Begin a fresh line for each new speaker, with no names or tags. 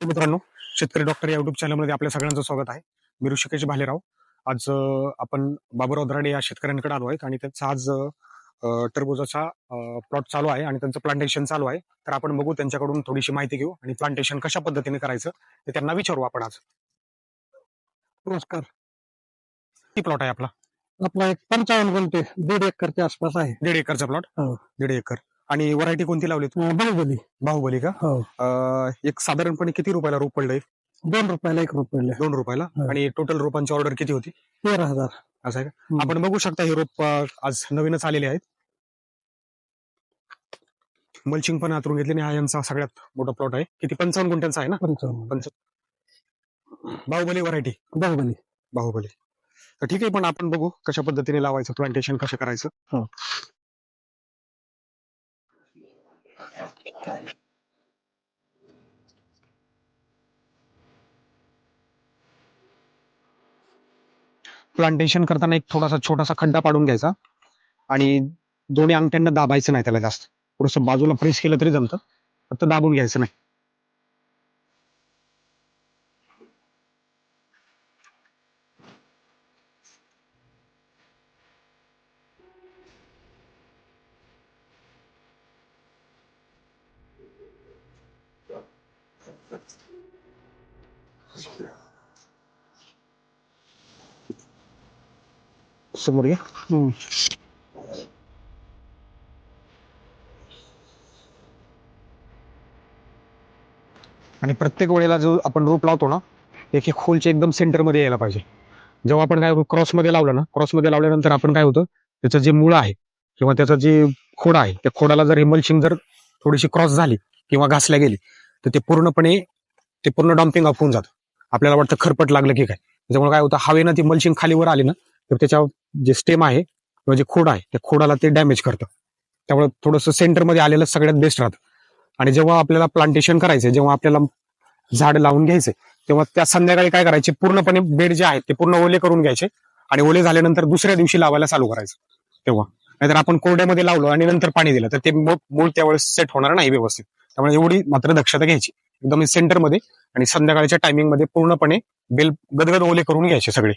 मित्रांनो शेतकरी डॉक्टर या युट्यूब चॅनलमध्ये आपल्या सगळ्यांचं स्वागत आहे. मी ऋषिकेश भालेराव. आज आपण बाबुराव दराडे या शेतकऱ्यांकडे आलो आहेत आणि त्यांचा आज टरबुजाचा प्लॉट चालू आहे आणि त्यांचं प्लांटेशन चालू आहे. तर आपण बघू त्यांच्याकडून थोडीशी माहिती घेऊ आणि प्लांटेशन कशा पद्धतीने करायचं ते त्यांना विचारू आपण आज.
नमस्कार.
किती प्लॉट आहे आपला?
आपला एक पंचावन्न गुंठे दीड एकरच्या आसपास आहे.
दीड एकरचा प्लॉट
हो.
दीड एकर. आणि व्हरायटी कोणती लावली तू
अं, बाहुबली.
बाहुबली का?
हो.
अं, एक साधारणपणे किती रुपयाला रोप पडलंय?
दोन रुपयाला एक रुपयाला
दोन रुपयाला?
हो.
आणि टोटल रोपांची ऑर्डर किती होती?
तेरा हजार.
असं आहे का?
हम्म.
आपण बघू शकता हे रोप अं, आज नवीनच आलेले आहेत. मल्चिंग पण आतरून घेतले आणि हा यांचा सगळ्यात मोठा प्लॉट आहे. किती? पंचावन्न गुंठ्यांचा आहे ना?
पंचावन्न.
बाहुबली व्हरायटी
बाहुबली.
बाहुबली. तर ठीक आहे पण आपण बघू कशा पद्धतीने लावायचं प्लांटेशन कसं करायचं.
हो.
प्लांटेशन करताना एक थोडासा छोटासा खड्डा पाडून घ्यायचा. आणि दोन्ही अंगठ्यांना दाबायचं नाही त्याला जास्त. थोडस बाजूला प्रेस केलं तरी जमतं. फक्त दाबून घ्यायचं नाही. समोर घ्या
हम्म.
आणि प्रत्येक वेळेला जो आपण रोप लावतो ना एक एक होलच्या एकदम सेंटरमध्ये यायला पाहिजे. जेव्हा आपण काय क्रॉसमध्ये लावलं ना क्रॉसमध्ये लावल्यानंतर आपण काय होतं त्याचं जे मुळ आहे किंवा त्याचं जे खोड आहे त्या खोडाला जर मल्चिंग जर थोडीशी क्रॉस झाली किंवा घासल्या गेली तर ते पूर्णपणे ते पूर्ण डम्पिंग अप होऊन जातं. आपल्याला वाटतं खरपट लागलं की काय. त्याच्यामुळे काय होतं हवेनं ती मल्चिंग खालीवर आली ना तर त्याच्या जे स्टेम आहे किंवा जे खोड आहे त्या खोडाला ते डॅमेज करतं. त्यामुळे थोडंसं सेंटरमध्ये आलेलं सगळ्यात बेस्ट राहतं. आणि जेव्हा आपल्याला प्लांटेशन करायचं जेव्हा आपल्याला झाड लावून घ्यायचे तेव्हा त्या संध्याकाळी काय करायचे? पूर्णपणे बेड जे आहेत ते पूर्ण ओले करून घ्यायचे आणि ओले झाल्यानंतर दुसऱ्या दिवशी लावायला चालू करायचं. तेव्हा. नाहीतर आपण कोरड्यामध्ये लावलं आणि नंतर पाणी दिलं तर ते मूळ त्यावेळेस सेट होणार नाही व्यवस्थित. त्यामुळे एवढी मात्र दक्षता घ्यायची. एकदम सेंटरमध्ये आणि संध्याकाळच्या टायमिंगमध्ये पूर्णपणे बेल गदगद ओले करून घ्यायचे सगळे.